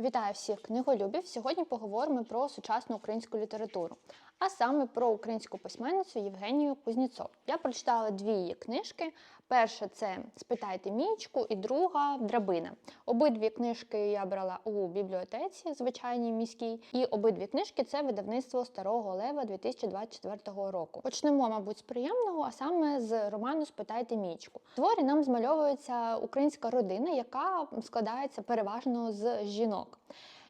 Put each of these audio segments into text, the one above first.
Вітаю всіх книголюбів! Сьогодні поговоримо про сучасну українську літературу, а саме про українську письменницю Євгенію Кузнєцов. Я прочитала дві її книжки. Перша це Спитайте мічку, і друга Драбина. Обидві книжки я брала у бібліотеці, звичайній міській, і обидві книжки це видавництво Старого Лева 2024 року. Почнемо, мабуть, з приємного, а саме з роману Спитайте мічку. В творі нам змальовується українська родина, яка складається переважно з жінок.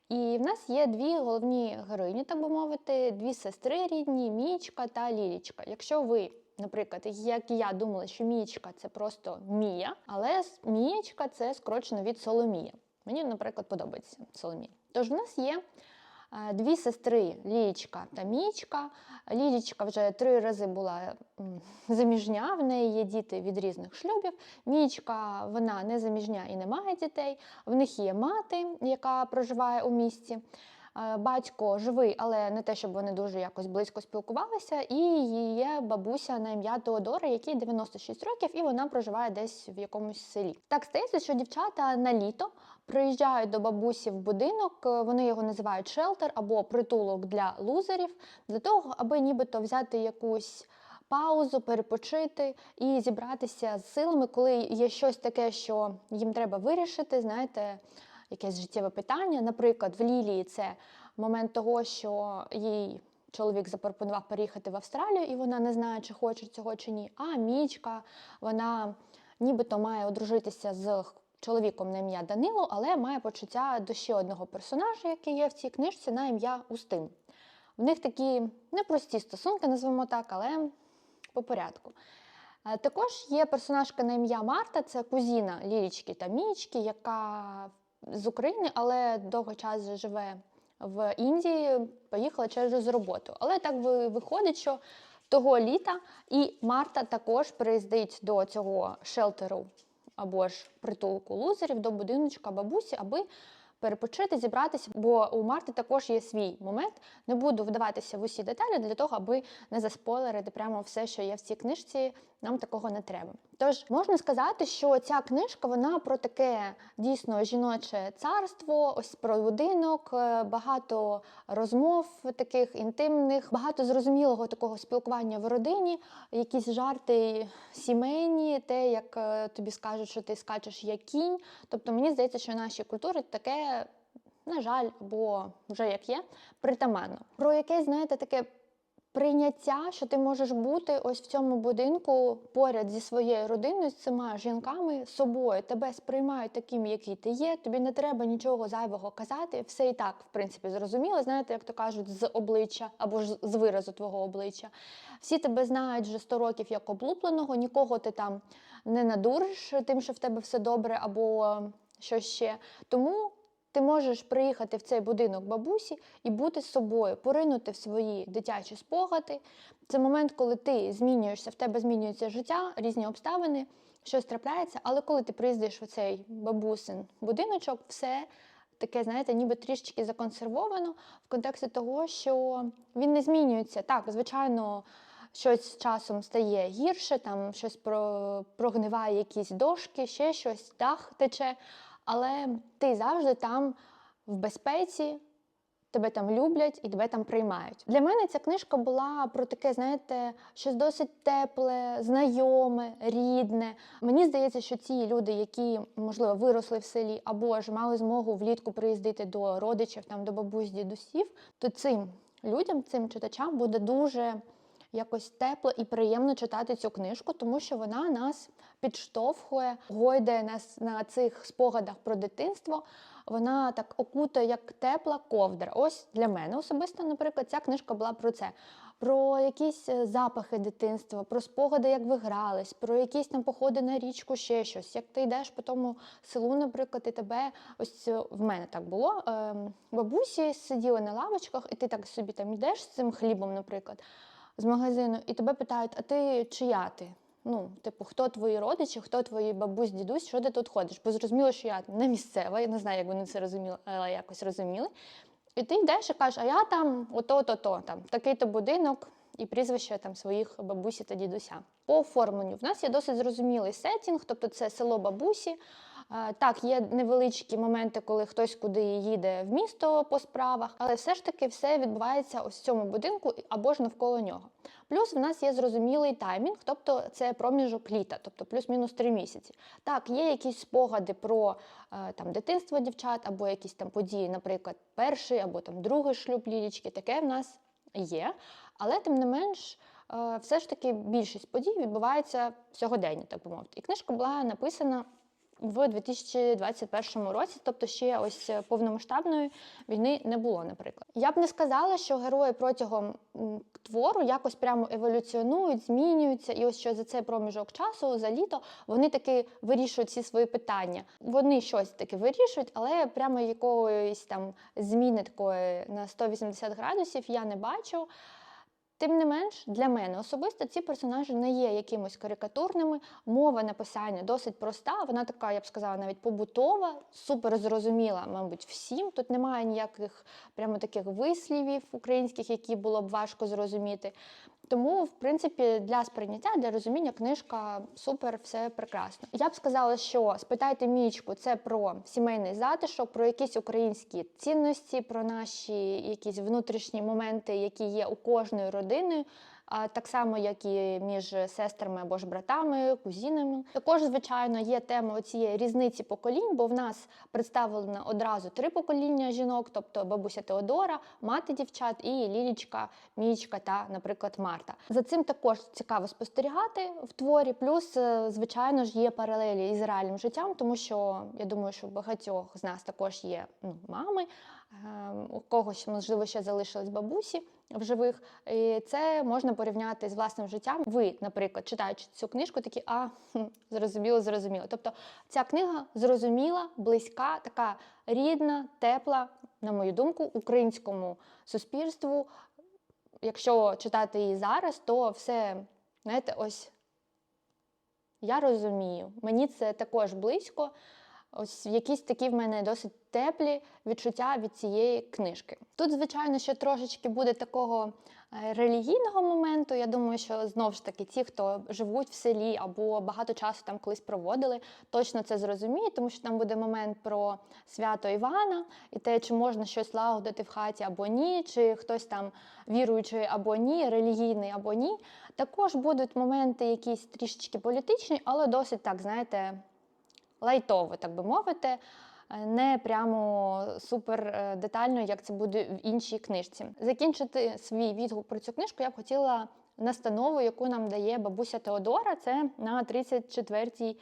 І в нас є дві головні героїні, так би мовити, дві сестри рідні, Мічка та Лілічка. Якщо ви, наприклад, як і я думала, що Мічка це просто Мія, але Мієчка це скорочено від Соломія. Мені, наприклад, подобається Соломія. Тож в нас є дві сестри Лілічка та Мічка. Лілічка вже три рази була заміжня, в неї є діти від різних шлюбів. Мічка вона не заміжня і не має дітей. В них є мати, яка проживає у місті. Е, Батько живий, але не те, щоб вони дуже якось близько спілкувалися. І є бабуся на ім'я Теодора, якій 96 років, і вона проживає десь в якомусь селі. Так стається, що дівчата на літо приїжджають до бабусі в будинок. е, Вони його називають шелтер або притулок для лузерів, для того, аби нібито взяти якусь паузу, перепочити і зібратися з силами, коли є щось таке, що їм треба вирішити, знаєте, якесь життєве питання. Наприклад, в Лілії це момент того, що їй чоловік запропонував переїхати в Австралію, і вона не знає, чи хоче цього чи ні. А Мічка, вона нібито має одружитися з чоловіком на ім'я Данило, але має почуття до ще одного персонажа, який є в цій книжці, на ім'я Устим. В них такі непрості стосунки, назвемо так, але по порядку. Е, Також є персонажка на ім'я Марта, це кузіна Лілічки та Мічки, яка з України, але довгий час живе в Індії, поїхала через роботу. Але так виходить, що того літа і Марта також приїздить до цього шелтеру або ж притулку лузерів, до будиночка бабусі, аби перепочити, зібратися, бо у Марти також є свій момент. Не буду вдаватися в усі деталі для того, аби не заспойлерити прямо все, що є в цій книжці. Нам такого не треба. Тож можна сказати, що ця книжка вона про таке дійсно жіноче царство, ось про будинок, е, багато розмов таких інтимних, багато зрозумілого такого спілкування в родині, якісь жарти сімейні, те, як е, тобі скажуть, що ти скачеш як кінь. Тобто мені здається, що в нашій культурі таке. На жаль, або вже як є, притаманно. Про якесь, знаєте, таке прийняття, що ти можеш бути ось в цьому будинку поряд зі своєю родиною, з цими жінками, собою. Тебе сприймають таким, який ти є. Тобі не треба нічого зайвого казати. Все і так, в принципі, зрозуміло. Знаєте, як то кажуть, з обличчя або ж з виразу твого обличчя. Всі тебе знають вже 100 років як облупленого, нікого ти там не надуриш тим, що в тебе все добре, або що ще. Тому ти можеш приїхати в цей будинок бабусі і бути з собою, поринути в свої дитячі спогади. Це момент, коли ти змінюєшся, в тебе змінюється життя, різні обставини, щось трапляється. Але коли ти приїздиш в цей бабусин будиночок, все таке, знаєте, ніби трішечки законсервовано в контексті того, що він не змінюється. Так, звичайно. Щось з часом стає гірше, там щось прогниває якісь дошки, ще щось, дах тече, але ти завжди там в безпеці, тебе там люблять і тебе там приймають. Для мене ця книжка була про таке, знаєте, щось досить тепле, знайоме, рідне. Мені здається, що ці люди, які, можливо, виросли в селі або ж мали змогу влітку приїздити до родичів, там, до бабусь, дідусів, то цим людям, цим читачам буде дуже якось тепло і приємно читати цю книжку, тому що вона нас підштовхує, гойдає нас на цих спогадах про дитинство. Вона так окутує як тепла ковдра. Ось для мене особисто, наприклад, ця книжка була про це. Про якісь е, запахи дитинства, про спогади, як ви грались, про якісь там походи на річку, ще щось. Як ти йдеш по тому селу, наприклад, і тебе ось е, в мене так було. ем, Бабусі сиділи на лавочках, і ти так собі там йдеш з цим хлібом, наприклад, з магазину, і тебе питають, а ти чия ти? Ну, типу, хто твої родичі, хто твої бабусь, дідусь, що ти тут ходиш? Бо зрозуміло, що я не місцева, я не знаю, як вони це розуміли, але якось розуміли. І ти йдеш і кажеш, а я там ото-то-то, там такий-то будинок і прізвище там своїх бабусі та дідуся. По оформленню в нас є досить зрозумілий сетінг, тобто це село бабусі, Так, є невеличкі моменти, коли хтось куди їде в місто по справах, але все ж таки все відбувається ось в цьому будинку або ж навколо нього. Плюс в нас є зрозумілий таймінг, тобто це проміжок літа, тобто плюс-мінус три місяці. Так, є якісь спогади про е, там дитинство дівчат, або якісь там події, наприклад, перший або там другий шлюб лілічки. Таке в нас є. Але тим не менш, е, все ж таки більшість подій відбувається сьогодення, так би мовити. І книжка була написана в 2021 році, тобто ще ось повномасштабної війни не було, наприклад. Я б не сказала, що герої протягом твору якось прямо еволюціонують, змінюються, і ось що за цей проміжок часу, за літо, вони таки вирішують всі свої питання. Вони щось таки вирішують, але прямо якоїсь там зміни такої на 180 градусів я не бачу. Тим не менш, для мене особисто ці персонажі не є якимось карикатурними. Мова написання досить проста, вона така, я б сказала, навіть побутова, супер зрозуміла, мабуть, всім. Тут немає ніяких прямо таких вислівів українських, які було б важко зрозуміти. Тому, в принципі, для сприйняття, для розуміння книжка супер, все прекрасно. Я б сказала, що спитайте мічку це про сімейний затишок, про якісь українські цінності, про наші якісь внутрішні моменти, які є у кожної родини. Так само, як і між сестрами або ж братами, кузінами. Також, звичайно, є тема цієї різниці поколінь, бо в нас представлено одразу три покоління жінок, тобто бабуся Теодора, мати дівчат і Лілічка, Мічка та, наприклад, Марта. За цим також цікаво спостерігати в творі. Плюс, е, звичайно ж, є паралелі із реальним життям, тому що я думаю, що багатьох з нас також є ну, мами, ем, у когось, можливо, ще залишились бабусі в живих. І це можна порівняти з власним життям. Ви, наприклад, читаючи цю книжку, такі а зрозуміло, зрозуміло. Тобто ця книга зрозуміла, близька, така рідна, тепла, на мою думку, українському суспільству. Якщо читати її зараз, то все, знаєте, ось я розумію, мені це також близько. Ось якісь такі в мене досить теплі відчуття від цієї книжки. Тут, звичайно, ще трошечки буде такого е, релігійного моменту. Я думаю, що знову ж таки ті, хто живуть в селі або багато часу там колись проводили, точно це зрозуміють, тому що там буде момент про свято Івана і те, чи можна щось лагодити в хаті або ні, чи хтось там віруючий або ні, релігійний або ні. Також будуть моменти якісь трішечки політичні, але досить так, знаєте лайтово, так би мовити, е, не прямо супер е, детально, як це буде в іншій книжці. Закінчити свій відгук про цю книжку я б хотіла настанову, яку нам дає бабуся Теодора. Це на 34-й е,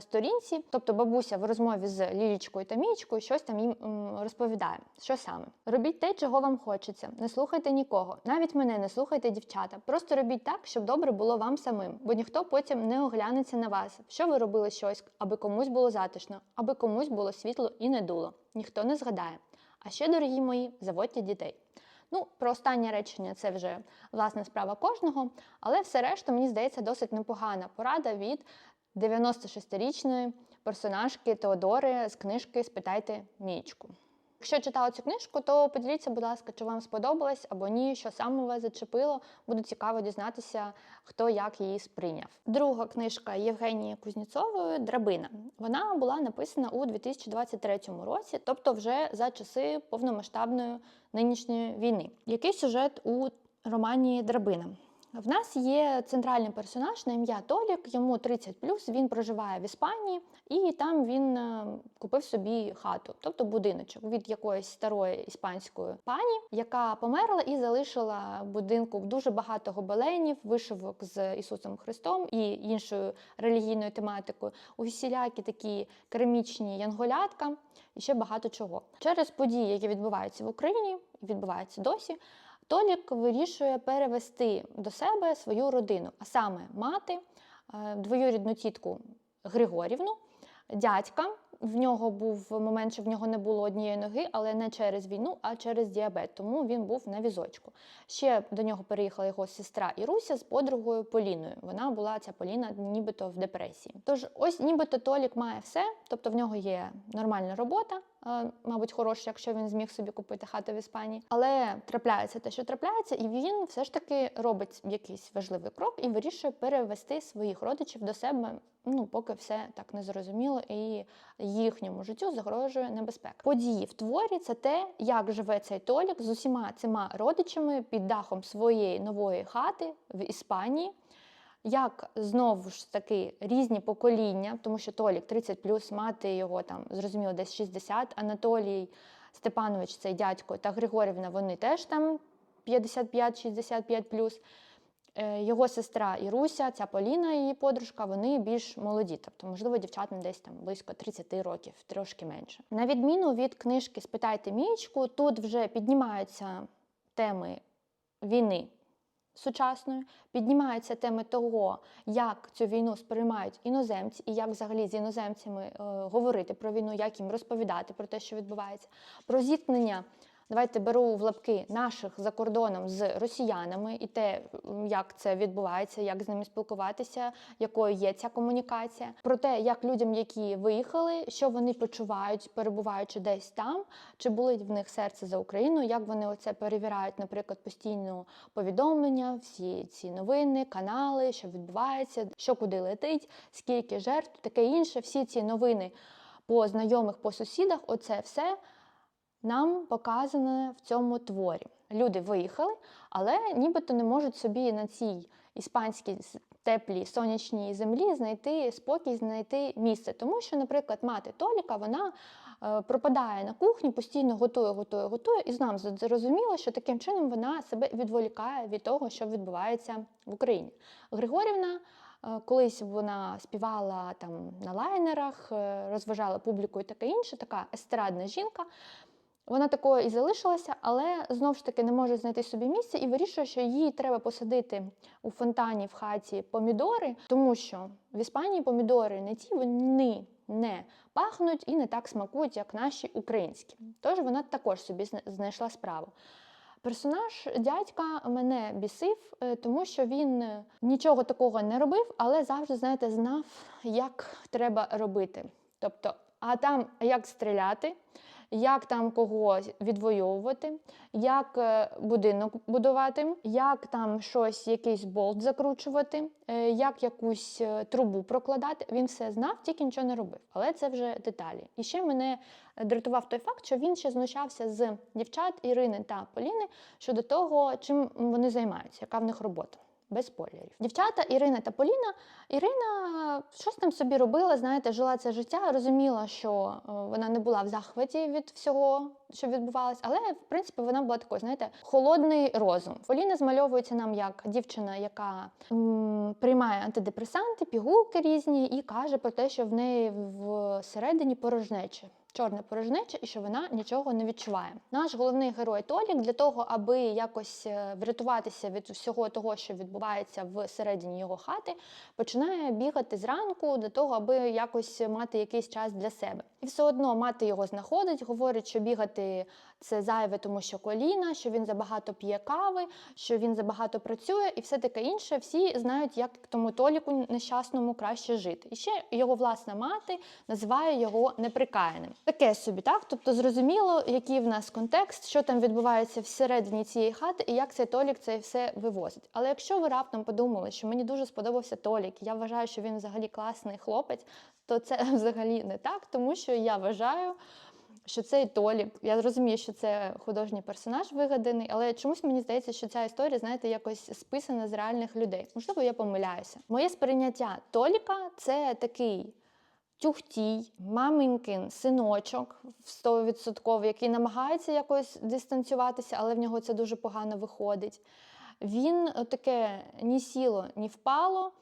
сторінці. Тобто бабуся в розмові з Лілічкою та Мічкою щось там їм розповідає. Що саме? Робіть те, чого вам хочеться. Не слухайте нікого. Навіть мене не слухайте, дівчата. Просто робіть так, щоб добре було вам самим, бо ніхто потім не оглянеться на вас. Що ви робили щось, аби комусь було затишно, аби комусь було світло і не дуло. Ніхто не згадає. А ще, дорогі мої, заводьте дітей. Ну, про останнє речення це вже власне справа кожного, але все решта, мені здається, досить непогана порада від 96-річної персонажки Теодори з книжки Спитайте Мічку. Якщо читали цю книжку, то поділіться, будь ласка, чи вам сподобалось або ні, що саме вас зачепило. Буде цікаво дізнатися, хто як її сприйняв. Друга книжка Євгенії Кузніцової Драбина. Вона була написана у 2023 році, тобто вже за часи повномасштабної нинішньої війни. Який сюжет у романі Драбина? В нас є центральний персонаж на ім'я Толік, йому 30+, він проживає в Іспанії, і там він е, купив собі хату, тобто будиночок від якоїсь старої іспанської пані, яка померла і залишила будинку дуже багато гобеленів, вишивок з Ісусом Христом і іншою релігійною тематикою, усілякі такі керамічні янголятка і ще багато чого. Через події, які відбуваються в Україні, відбуваються досі. Толік вирішує перевести до себе свою родину, а саме мати, е, двоюрідну тітку Григорівну, дядька. В нього був момент, що в нього не було однієї ноги, але не через війну, а через діабет. Тому він був на візочку. Ще до нього переїхала його сестра Іруся з подругою Поліною. Вона була ця Поліна, нібито в депресії. Тож, ось нібито Толік має все, тобто в нього є нормальна робота, Мабуть, хороше, якщо він зміг собі купити хату в Іспанії, але трапляється те, що трапляється, і він все ж таки робить якийсь важливий крок і вирішує перевести своїх родичів до себе. Ну, поки все так не зрозуміло, і їхньому життю загрожує небезпека. Події в творі це те, як живе цей Толік з усіма цими родичами під дахом своєї нової хати в Іспанії. Як знову ж таки різні покоління, тому що Толік 30 мати його там зрозуміло десь 60, Анатолій Степанович, цей дядько, та Григорівна, вони теж там 55-65 Е, Його сестра Іруся, ця Поліна, її подружка, вони більш молоді, тобто, можливо, дівчатам десь там близько 30 років, трошки менше. На відміну від книжки Спитайте Мічку, тут вже піднімаються теми війни сучасної, піднімаються теми того, як цю війну сприймають іноземці, і як взагалі з іноземцями е, говорити про війну, як їм розповідати про те, що відбувається, про зіткнення. Давайте беру в лапки наших за кордоном з росіянами і те, як це відбувається, як з ними спілкуватися, якою є ця комунікація, про те, як людям, які виїхали, що вони почувають, перебуваючи десь там, чи болить в них серце за Україну, як вони оце перевіряють, наприклад, постійно повідомлення, всі ці новини, канали, що відбувається, що куди летить, скільки жертв, таке інше. Всі ці новини по знайомих, по сусідах, оце все нам показане в цьому творі. Люди виїхали, але нібито не можуть собі на цій іспанській теплій сонячній землі знайти спокій, знайти місце. Тому що, наприклад, мати Толіка вона е, пропадає на кухні, постійно готує, готує, готує, і нам зрозуміло, що таким чином вона себе відволікає від того, що відбувається в Україні. Григорівна. е, Колись вона співала там на лайнерах, е, розважала публіку і таке інше, така естрадна жінка. Вона такою і залишилася, але знову ж таки не може знайти собі місце і вирішує, що їй треба посадити у фонтані в хаті помідори, тому що в Іспанії помідори не ті, вони не пахнуть і не так смакують, як наші українські. Тож вона також собі знайшла справу. Персонаж дядька мене бісив, е, тому що він е, нічого такого не робив, але завжди, знаєте, знав, як треба робити. Тобто, а там як стріляти, як там кого відвоювати, як е, будинок будувати, як там щось, якийсь болт закручувати, е, як якусь е, трубу прокладати. Він все знав, тільки нічого не робив. Але це вже деталі. І ще мене дратував той факт, що він ще знущався з дівчат Ірини та Поліни щодо того, чим вони займаються, яка в них робота. Без спойлерів. Дівчата Ірина та Поліна. Ірина щось там собі робила, знаєте, жила це життя, розуміла, що е, вона не була в захваті від всього, що відбувалось, але в принципі вона була такою, знаєте, холодний розум. Поліна змальовується нам як дівчина, яка м, приймає антидепресанти, пігулки різні, і каже про те, що в неї всередині порожнече. Чорне порожнеча і що вона нічого не відчуває. Наш головний герой Толік для того, аби якось е, врятуватися від всього того, що відбувається всередині його хати, починає бігати зранку для того, аби якось мати якийсь час для себе. І все одно мати його знаходить, говорить, що бігати це зайве, тому що коліна, що він забагато п'є кави, що він забагато працює, і все таке інше. Всі знають, як тому Толіку нещасному краще жити. І ще його власна мати називає його неприкаяним. Таке собі, так? Тобто зрозуміло, який в нас контекст, що там відбувається всередині цієї хати, і як цей Толік це все вивозить. Але якщо ви раптом подумали, що мені дуже сподобався Толік, я вважаю, що він взагалі класний хлопець, то це взагалі не так, тому що я вважаю. Що цей Толік, я розумію, що це художній персонаж вигаданий, але чомусь мені здається, що ця історія, знаєте, якось списана з реальних людей. Можливо, я помиляюся. Моє сприйняття Толіка це такий тюхтій, маминкин синочок в 100%, який намагається якось дистанціюватися, але в нього це дуже погано виходить. Він таке ні сіло, ні впало.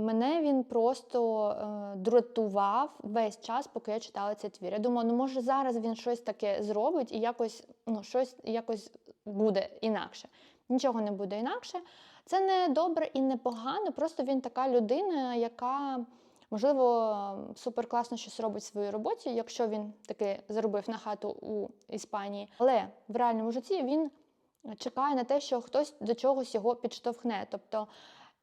Мене він просто е, дратував весь час, поки я читала цей твір. Я думала, ну може зараз він щось таке зробить і якось, ну, щось якось буде інакше. Нічого не буде інакше. Це не добре і не погано, просто він така людина, яка, можливо, супер класно щось робить в своїй роботі, якщо він таки заробив на хату у Іспанії. Але в реальному житті він чекає на те, що хтось до чогось його підштовхне. Тобто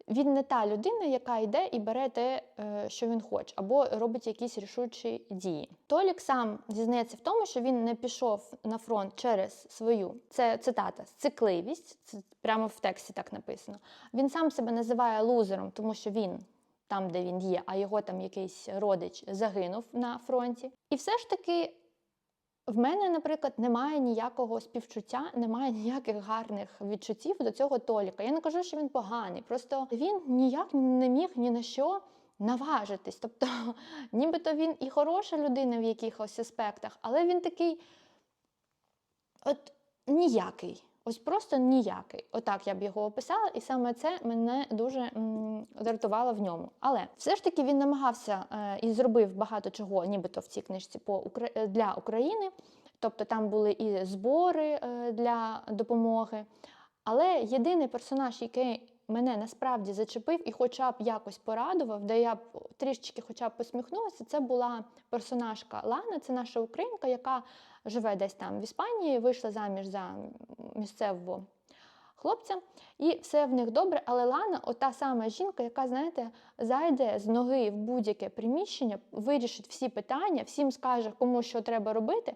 він не та людина, яка йде і бере те, е, що він хоче, або робить якісь рішучі дії. Толік сам зізнається в тому, що він не пішов на фронт через свою це цитата цикливість. Це прямо в тексті так написано. Він сам себе називає лузером, тому що він. Там, де він є, а його там якийсь родич загинув на фронті. І все ж таки в мене, наприклад, немає ніякого співчуття, немає ніяких гарних відчуттів до цього Толіка. Я не кажу, що він поганий. Просто він ніяк не міг ні на що наважитись. Тобто, нібито він і хороша людина в якихось аспектах, але він такий от ніякий. Ось просто ніякий. Отак я б його описала, і саме це мене дуже дратувало в ньому. Але все ж таки він намагався е, і зробив багато чого, нібито в цій книжці по Укра... е, для України. Тобто там були і збори е, для допомоги. Але єдиний персонаж, який мене насправді зачепив і хоча б якось порадував, де я б трішечки хоча б посміхнулася, це була персонажка Лана, це наша українка, яка живе десь там в Іспанії, вийшла заміж за місцевого хлопця, і все в них добре. Але Лана, ота сама жінка, яка, знаєте, зайде з ноги в будь-яке приміщення, вирішить всі питання, всім скаже, кому що треба робити.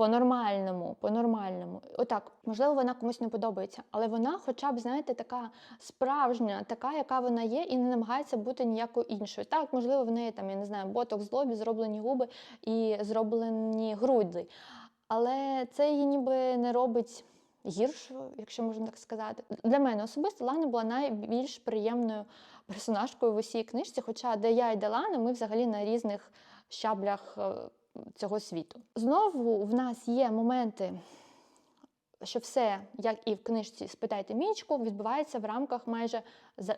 По-нормальному, по-нормальному. Отак, можливо, вона комусь не подобається, але вона, хоча б, знаєте, така справжня, така, яка вона є, і не намагається бути ніякою іншою. Так, можливо, в неї там, я не знаю, боток з лобі, зроблені губи і зроблені груди. Але це її ніби не робить гіршою, якщо можна так сказати. Для мене особисто Лана була найбільш приємною персонажкою в усій книжці. Хоча де я і де Лана, ми взагалі на різних щаблях е, цього світу. Знову в нас є моменти. Що все, як і в книжці Спитайте мічку, відбувається в рамках майже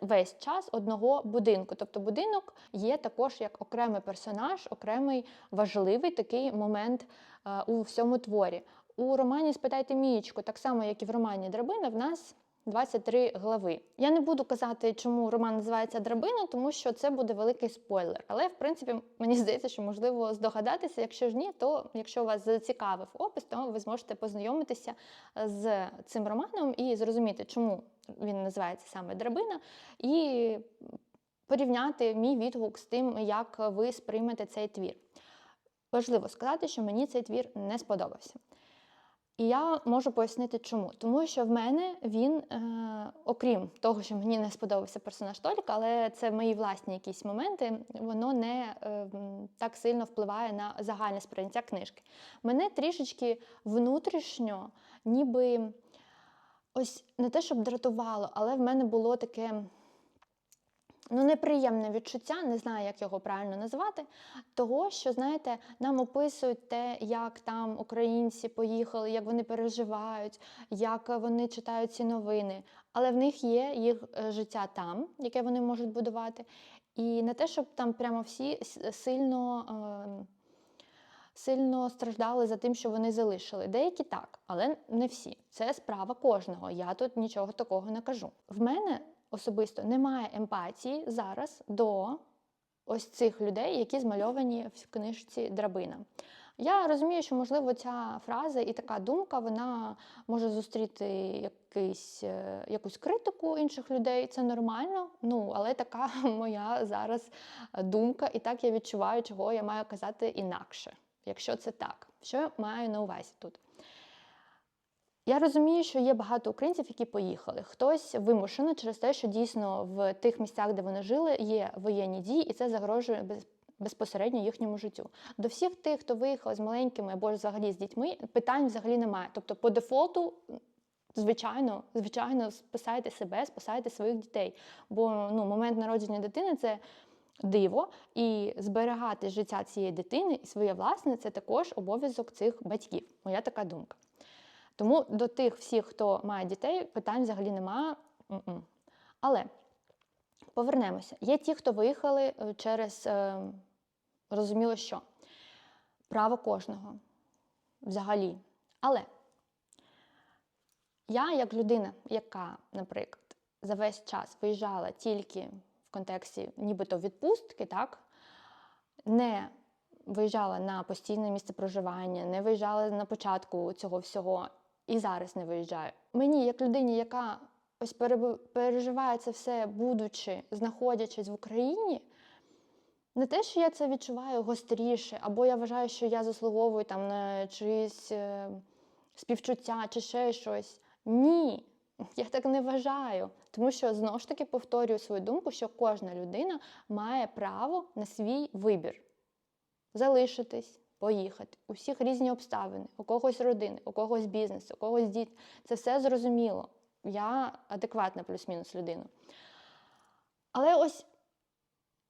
весь час одного будинку. Тобто будинок є також як окремий персонаж, окремий важливий такий момент е, у всьому творі. У романі Спитайте Мієчку, так само як і в романі Драбина, в нас 23 глави. Я не буду казати, чому роман називається Драбина, тому що це буде великий спойлер. Але в принципі мені здається, що можливо здогадатися. Якщо ж ні, то якщо вас зацікавив опис, то ви зможете познайомитися з цим романом і зрозуміти, чому він називається саме Драбина, і порівняти мій відгук з тим, як ви сприймете цей твір. Важливо сказати, що мені цей твір не сподобався. І я можу пояснити, чому. Тому що в мене він, е, окрім того, що мені не сподобався персонаж Толіка, але це мої власні якісь моменти, воно не е, так сильно впливає на загальне сприйняття книжки. Мене трішечки внутрішньо, ніби ось не те, щоб дратувало, але в мене було таке ну, неприємне відчуття, не знаю, як його правильно назвати, того, що, знаєте, нам описують те, як там українці поїхали, як вони переживають, як вони читають ці новини. Але в них є їх е, життя там, яке вони можуть будувати. І не те, щоб там прямо всі сильно. Е Сильно страждали за тим, що вони залишили. Деякі так, але не всі. Це справа кожного. Я тут нічого такого не кажу. В мене особисто немає емпатії зараз до ось цих людей, які змальовані в книжці Драбина. Я розумію, що, можливо, ця фраза і така думка вона може зустріти якийсь, е, якусь критику інших людей. Це нормально, ну, але така моя зараз думка, і так я відчуваю, чого я маю казати інакше, якщо це так. Що я маю на увазі тут? Я розумію, що є багато українців, які поїхали. Хтось вимушено через те, що дійсно в тих місцях, де вони жили, є воєнні дії, і це загрожує безпосередньо їхньому життю. До всіх тих, хто виїхав з маленькими або взагалі з дітьми, питань взагалі немає. Тобто, по дефолту. Звичайно, звичайно, спасайте себе, спасайте своїх дітей. Бо ну, момент народження дитини це диво, і зберігати життя цієї дитини і своє власне це також обов'язок цих батьків. Моя така думка. Тому до тих всіх, хто має дітей, питань взагалі немає. Але повернемося. Є ті, хто виїхали е, через е, розуміло, що право кожного взагалі. Але я, як людина, яка, наприклад, за весь час виїжджала тільки в контексті нібито відпустки, так, не виїжджала на постійне місце проживання, не виїжджала на початку цього всього і зараз не виїжджаю. Мені, як людині, яка ось переживаю це все, будучи, знаходячись в Україні, не те, що я це відчуваю гостріше, або я вважаю, що я заслуговую там на чиїсь е, співчуття чи ще щось. Ні, я так не вважаю. Тому що знову ж таки повторюю свою думку, що кожна людина має право на свій вибір залишитись, поїхати. У всіх різні обставини, у когось родини, у когось бізнес, у когось діти. Це все зрозуміло. Я адекватна плюс-мінус людина. Але ось,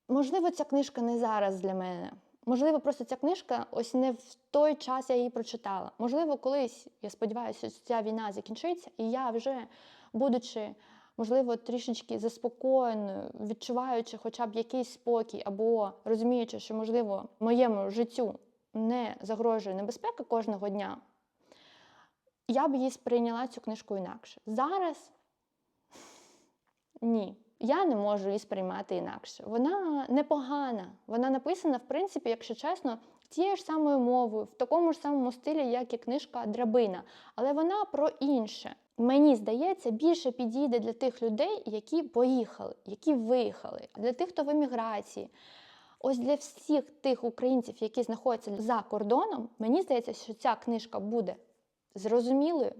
можливо, ця книжка не зараз для мене. Можливо, просто ця книжка ось не в той час я її прочитала. Можливо, колись, я сподіваюся, ця війна закінчиться, і я вже, будучи, можливо, трішечки заспокоєною, відчуваючи хоча б якийсь спокій, або розуміючи, що, можливо, моєму життю не загрожує небезпека кожного дня, я б її сприйняла цю книжку інакше. Зараз ні. Я не можу її сприймати інакше. Вона непогана. Вона написана, в принципі, якщо чесно, тією ж самою мовою, в такому ж самому стилі, як і книжка Драбина. Але вона про інше. Мені здається, більше підійде для тих людей, які поїхали, які виїхали, для тих, хто в еміграції. Ось для всіх тих українців, які знаходяться за кордоном, мені здається, що ця книжка буде зрозумілою,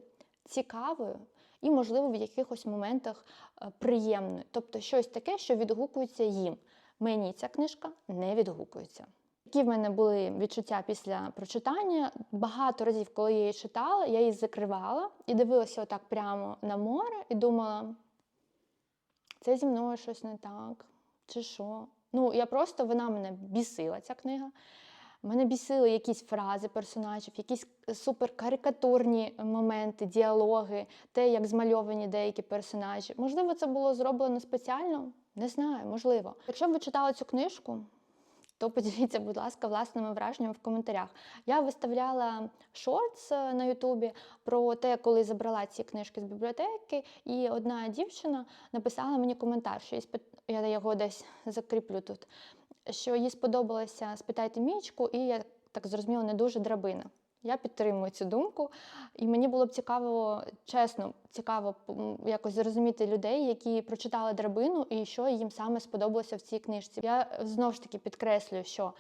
цікавою і, можливо, в якихось моментах е, приємною. Тобто щось таке, що відгукується їм. Мені ця книжка не відгукується. Які в мене були відчуття після прочитання? Багато разів, коли я її читала, я її закривала і дивилася отак прямо на море і думала, це зі мною щось не так, чи що. Ну, я просто вона мене бісила, ця книга. Мене бісили якісь фрази персонажів, якісь суперкарикатурні моменти, діалоги, те, як змальовані деякі персонажі. Можливо, це було зроблено спеціально? Не знаю, можливо. Якщо б ви читали цю книжку, то поділіться, будь ласка, власними враженнями в коментарях. Я виставляла шортс е, на Ютубі про те, коли забрала ці книжки з бібліотеки, і одна дівчина написала мені коментар, що спит... я його десь закріплю тут, що їй сподобалося спитайте мічку, і я так зрозуміла, не дуже драбина. Я підтримую цю думку, і мені було б цікаво, чесно, цікаво якось зрозуміти людей, які прочитали драбину і що їм саме сподобалося в цій книжці. Я знову ж таки підкреслюю, що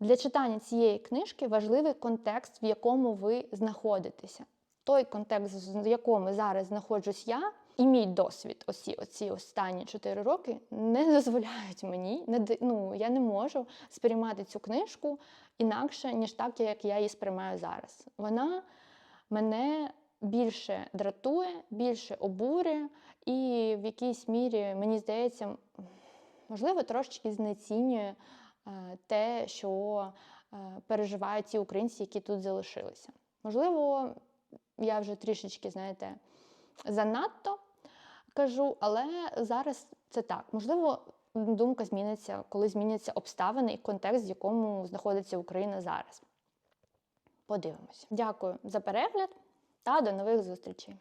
для читання цієї книжки важливий контекст, в якому ви знаходитеся. Той контекст, в якому зараз знаходжусь я, і мій досвід, оці, оці останні 4 роки, не дозволяють мені, не, ну, я не можу сприймати цю книжку інакше, ніж так, як я її сприймаю зараз. Вона мене більше дратує, більше обурює, і в якійсь мірі, мені здається, можливо, трошечки знецінює е, те, що е, переживають ті українці, які тут залишилися. Можливо, я вже трішечки, знаєте, занадто кажу, але зараз це так. Можливо, думка зміниться, коли зміняться обставини і контекст, в якому знаходиться Україна зараз. Подивимося. Дякую за перегляд та до нових зустрічей.